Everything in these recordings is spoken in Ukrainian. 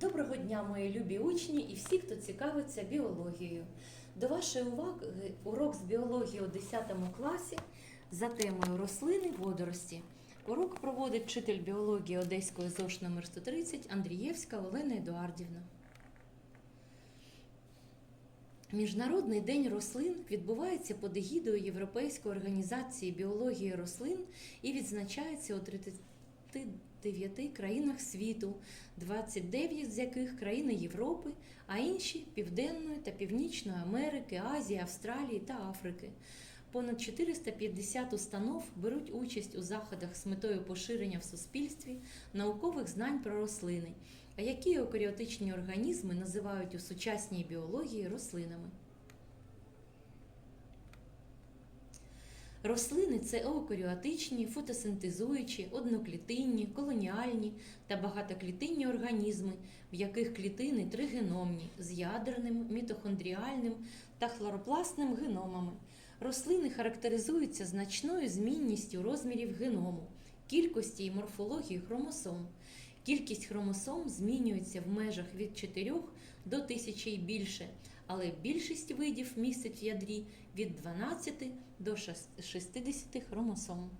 Доброго дня, мої любі учні і всі, хто цікавиться біологією. До вашої уваги урок з біології у 10 класі за темою рослини водорості. Урок проводить вчитель біології Одеської ЗОШ номер 130 Андрієвська Олена Едуардівна. Міжнародний день рослин відбувається під егідою Європейської організації біології рослин і відзначається у 39 країнах світу, 29 з яких країни Європи, а інші Південної та Північної Америки, Азії, Австралії та Африки. Понад 450 установ беруть участь у заходах з метою поширення в суспільстві наукових знань про рослини, а які еукаріотичні організми називають у сучасній біології рослинами. Рослини це еукаріотичні, фотосинтезуючі, одноклітинні, колоніальні та багатоклітинні організми, в яких клітини тригеномні з ядерним, мітохондріальним та хлоропластним геномами. Рослини характеризуються значною змінністю розмірів геному, кількості і морфології хромосом. Кількість хромосом змінюється в межах від 4 до 1000 і більше, але більшість видів містить в ядрі від 12 до 60 хромосом.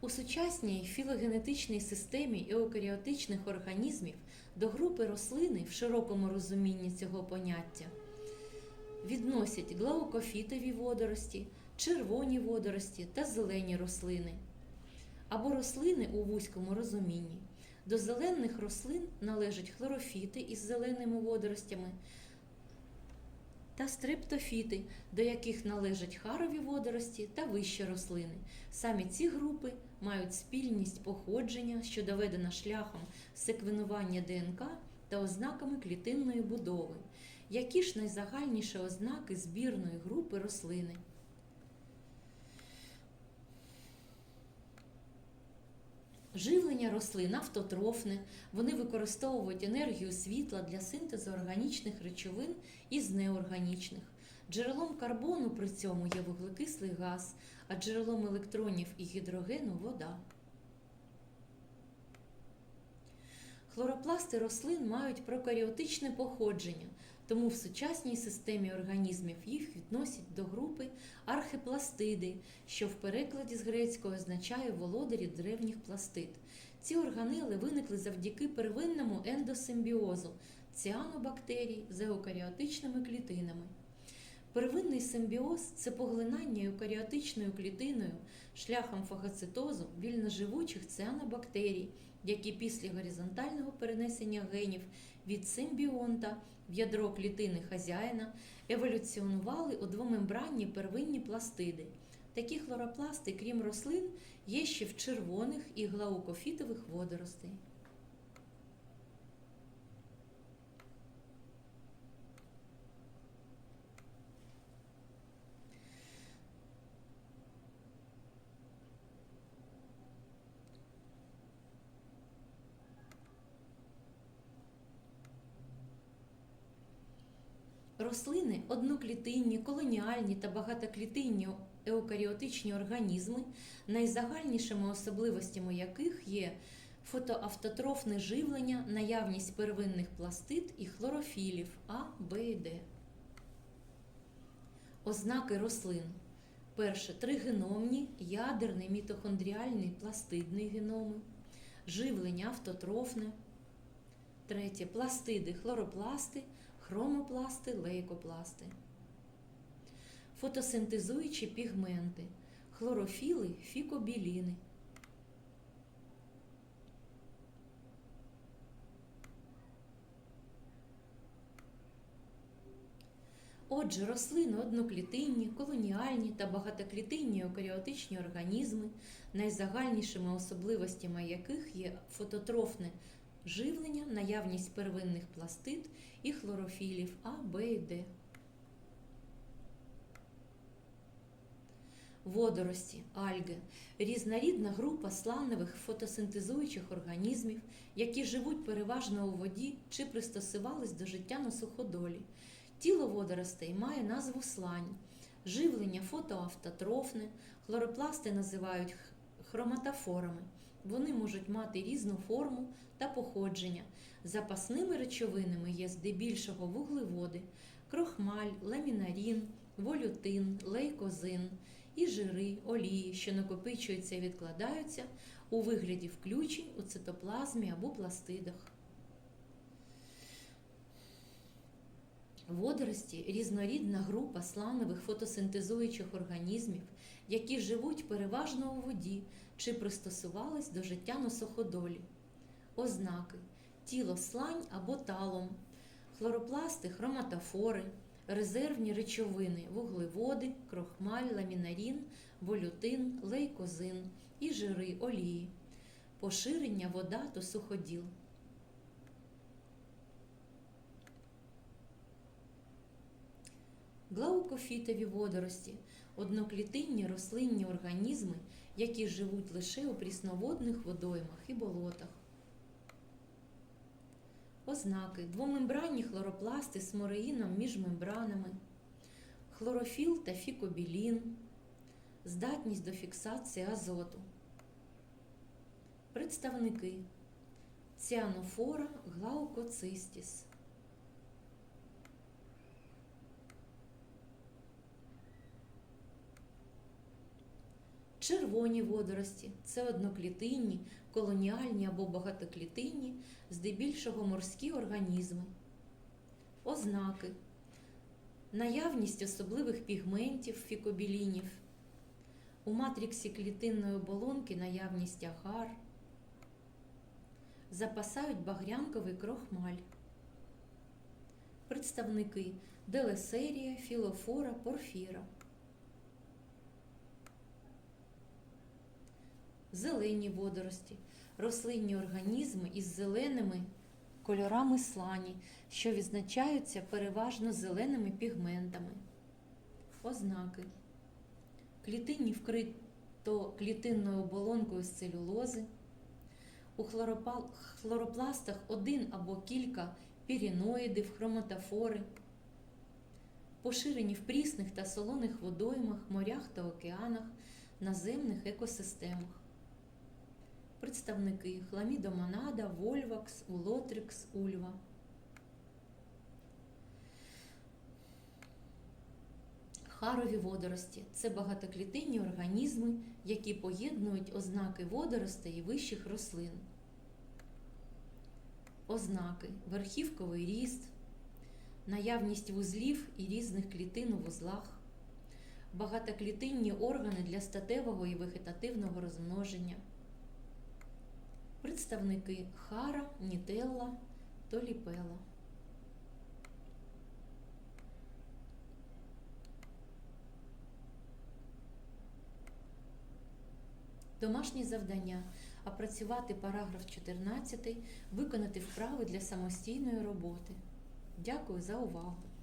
У сучасній філогенетичній системі еукаріотичних організмів до групи рослини в широкому розумінні цього поняття відносять глаукофітові водорості, червоні водорості та зелені рослини або рослини у вузькому розумінні. До зелених рослин належать хлорофіти із зеленими водоростями та стрептофіти, до яких належать харові водорості та вищі рослини. Самі ці групи мають спільність походження, що доведена шляхом секвенування ДНК та ознаками клітинної будови. Які ж найзагальніші ознаки збірної групи рослини? Живлення рослин автотрофне, вони використовують енергію світла для синтезу органічних речовин із неорганічних. Джерелом карбону при цьому є вуглекислий газ, а джерелом електронів і гідрогену вода. Хлоропласти рослин мають прокаріотичне походження, тому в сучасній системі організмів їх відносять до групи архепластиди, що в перекладі з грецького означає володарі древніх пластид. Ці органели виникли завдяки первинному ендосимбіозу ціанобактерій з еукаріотичними клітинами. Первинний симбіоз це поглинання еукаріотичною клітиною шляхом фагоцитозу вільноживучих ціанобактерій, які після горизонтального перенесення генів від симбіонта в ядро клітини хазяїна еволюціонували у двомембранні первинні пластиди. Такі хлоропласти, крім рослин, є ще в червоних і глаукофітових водоростей. Рослини одноклітинні, колоніальні та багатоклітинні еукаріотичні організми, найзагальнішими особливостями яких є фотоавтотрофне живлення, наявність первинних пластид і хлорофілів А, Б і Д. Ознаки рослин. Перше тригеномні, ядерний мітохондріальний пластидний геноми, живлення автотрофне. Третє пластиди, хлоропласти, хромопласти, лейкопласти. Фотосинтезуючі пігменти, хлорофіли, фікобіліни. Отже, рослини одноклітинні, колоніальні та багатоклітинні еукаріотичні організми, найзагальнішими особливостями яких є фототрофне живлення, наявність первинних пластид і хлорофілів А, Б і Д. Водорості, альги різнорідна група сланових фотосинтезуючих організмів, які живуть переважно у воді чи пристосувались до життя на суходолі. Тіло водоростей має назву слань, живлення фотоавтотрофне, хлоропласти називають хроматофорами. Вони можуть мати різну форму та походження. Запасними речовинами є здебільшого вуглеводи, крохмаль, ламінарін, волютин, лейкозин і жири, олії, що накопичуються і відкладаються у вигляді включень у цитоплазмі або пластидах. Водорості різнорідна група сланових фотосинтезуючих організмів, які живуть переважно у воді чи пристосувались до життя на суходолі. Ознаки тіло слань або талом, хлоропласти, хроматофори, резервні речовини, вуглеводи, крохмаль, ламінарін, волютин, лейкозин і жири, олії, поширення вода та суходіл. Глаукофітові водорості одноклітинні рослинні організми, які живуть лише у прісноводних водоймах і болотах. Ознаки двомембранні хлоропласти з мореїном між мембранами, хлорофіл та фікобілін, здатність до фіксації азоту. Представники ціанофора глаукоцистіс. Червоні водорості це одноклітинні, колоніальні або багатоклітинні, здебільшого морські організми. Ознаки наявність особливих пігментів фікобілінів, у матриксі клітинної оболонки наявність агар, запасають багрянковий крохмаль. Представники делесерія, філофора, порфіра. Зелені водорості, рослинні організми із зеленими кольорами слані, що відзначаються переважно зеленими пігментами. Ознаки. Клітинні вкрито клітинною оболонкою з целюлози. У хлоропластах один або кілька піріноїдів, хроматофори. Поширені в прісних та солоних водоймах, морях та океанах, наземних екосистемах. Представники хламідомонада, вольвакс, улотрикс, ульва. Харові водорості це багатоклітинні організми, які поєднують ознаки водоростей і вищих рослин. Ознаки верхівковий ріст, наявність вузлів і різних клітин у вузлах, багатоклітинні органи для статевого і вегетативного розмноження. Представники хара, нітелла, толіпела. Домашні завдання. Опрацювати параграф 14, виконати вправи для самостійної роботи. Дякую за увагу!